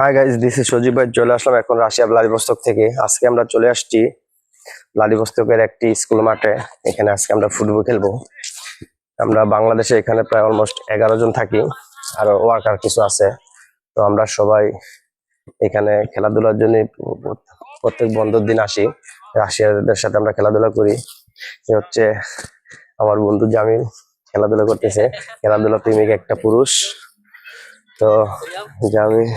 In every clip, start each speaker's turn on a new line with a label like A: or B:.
A: Hi guys this is Sajib ভাই চলে আসলাম এখন রাশিয়া ভ্লাদিভস্তক থেকে। আজকে আমরা চলে আসছি ভ্লাদিভস্তকের একটি স্কুল মাঠে। এখানে আজকে আমরা ফুটবল খেলব। আমরা বাংলাদেশে এখানে প্রায় অলমোস্ট এগারো জন থাকি, আর ওয়ার্কার কিছু আছে। তো আমরা সবাই এখানে খেলাধুলার জন্য প্রত্যেক বন্ধুর দিন আসি। রাশিয়াদের সাথে আমরা খেলাধুলা করি। এ হচ্ছে আমার বন্ধু জামিল খেলাধুলা করতেছে। খেলাধুলা প্রেমিক একটা পুরুষ। তো জামিল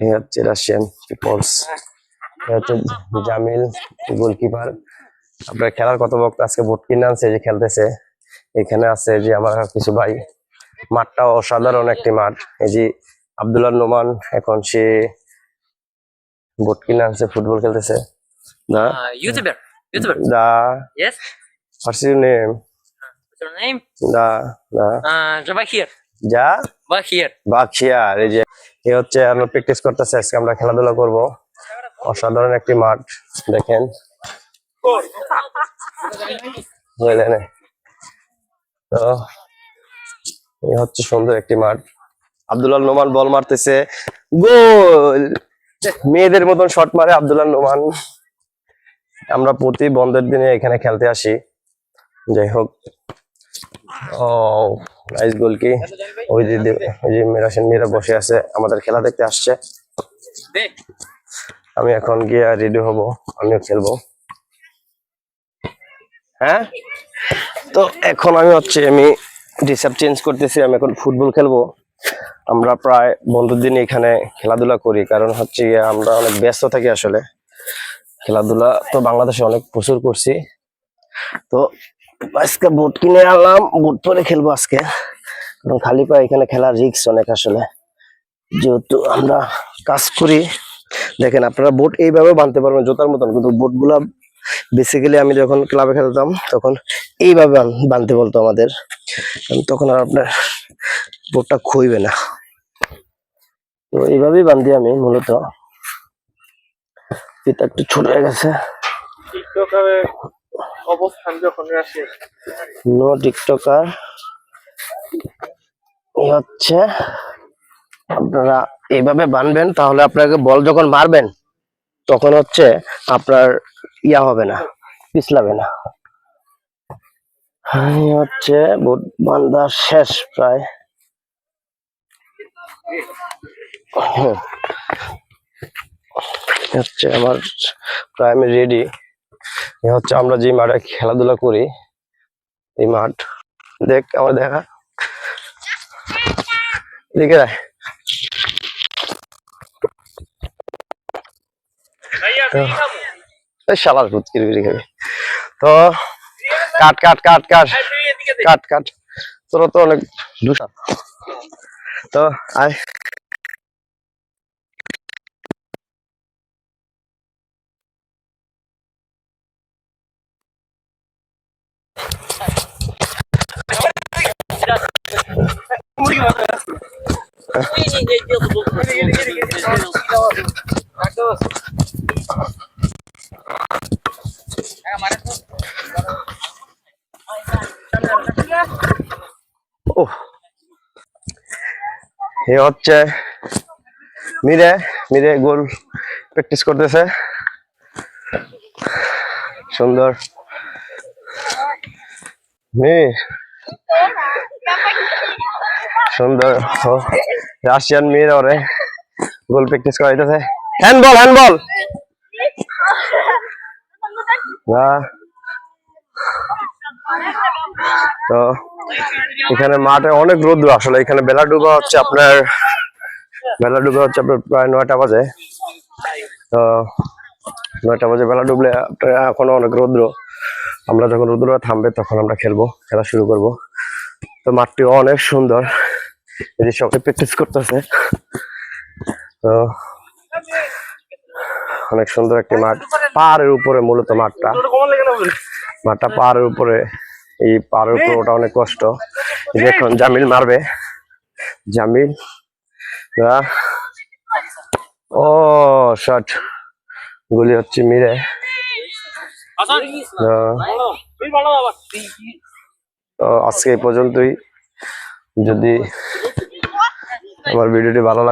A: এ হচ্ছে রাশিয়ান পিপলস হচ্ছে জামিল গোলকিপার আপনার খেলার কত বক্ত আজকে ভোট কিনে আনছে যে খেলতেছে এখানে আছে যে আমার কিছু ভাই মাঠটা অসাধারণ একটি মাঠ এই যে আব্দুল্লাহ নোমান এখন সে ভোট কিনে আনছে ফুটবল খেলতেছে the
B: YouTuber. YouTuber.
A: The
B: Yes.
A: What's your name
B: What's your name? Uh.
A: যা?
B: here.
A: বাখিয়ার এই যে এ হচ্ছে আমরা প্র্যাকটিস করতেছে আজকে আমরা খেলাধুলা করব। অসাধারণ একটি মাঠ দেখেন। বুঝলেন তো এই হচ্ছে সুন্দর একটি মাঠ। আব্দুল্লাহ নোমান বল মারতেছে। গোল! মেয়েদের মতন শট মারে আব্দুল্লাহ নোমান। আমরা প্রতি বন্ধের দিনে এখানে খেলতে আসি। যাই হোক। ও নাইস গোল কি? ওই যে ওই যে মেয়েরা মেয়েরা বসে আছে আমাদের খেলা দেখতে আসছে। আমি এখন গিয়ে রেডি হব আমিও খেলব। হ্যাঁ? তো এখন আমি হচ্ছে আমি ডিসাপ চেঞ্জ করতেছি আমি এখন ফুটবল খেলব। আমরা প্রায় বন্ধুর দিন এখানে খেলাধুলা করি কারণ হচ্ছে আমরা অনেক ব্যস্ত থাকি আসলে। খেলাধুলা তো বাংলাদেশে অনেক প্রচুর করছি। তো আজকে বুট কিনে আনলাম বুট পরে খেলব আজকে। কারণ খালি পায়ে এখানে খেলার রিস্ক অনেক আসলে। যেহেতু আমরা কাজ করি, দেখেন আপনারা বোট এইভাবে বানতে পারবেন জোতার মতন, কিন্তু বোটগুলা বেসিক্যালি আমি যখন ক্লাবে খেলতাম, তখন এইভাবে বান- বানতে বলতো আমাদের। তখন আর আপনার বোটটা খুইবে না। তো এইভাবেই বান্ধি আমি মূলত। পিতা একটু ছোট হয়ে গেছে।
C: অবস্থান যখন রাশিয়া
A: নো টিকটকার। হচ্ছে, আপনারা এইভাবে বানবেন, তাহলে আপনাকে বল যখন মারবেন, তখন হচ্ছে আপনার ইয়া হবে না, পিছলাবে না। হচ্ছে বুট বান্ধা শেষ প্রায়। হচ্ছে আমার প্রায় আমি রেডি এই হচ্ছে আমরা যে মাঠে খেলাধুলা করি এই মাঠ। দেখ আমার দেখা। দেখে শালার ভূত কিরবিরি খাবি। তো কাট কাট কাট কাট। কাট কাট। তোর তো অনেক দুষা তো আয়। হচ্ছে মিরে মিরে গোল প্র্যাকটিস করতেছে। সুন্দর। মির। সুন্দর। রাশিয়ান মেয়ের ওরে গোল প্র্যাকটিস করাইতেছে। হ্যান্ডবল হ্যান্ডবল না। তো, এখানে মাঠে অনেক রোদ্র আসলে, এখানে বেলা ডুবা হচ্ছে আপনার বেলা ডুবা হচ্ছে আপনার প্রায় নয়টা বাজে। তো, নয়টা বাজে বেলা ডুবলে এখনও অনেক রৌদ্র। আমরা যখন রৌদ্র থামবে তখন আমরা খেলব, খেলা শুরু করব। তো মাঠটি অনেক সুন্দর। এই যে প্র্যাকটিস করতেছে তো অনেক সুন্দর একটি মাঠ। পাহাড়ের উপরে মূলত মাঠটা। মাঠটা পাহাড়ের উপরে। এই পাহাড়ের উপরে ওটা অনেক কষ্ট। এখন জামিল মারবে। জামিল ও শট। গুলি হচ্ছে মিরে। আজকে এই পর্যন্তই। যদি আমার ভিডিওটি ভালো লাগে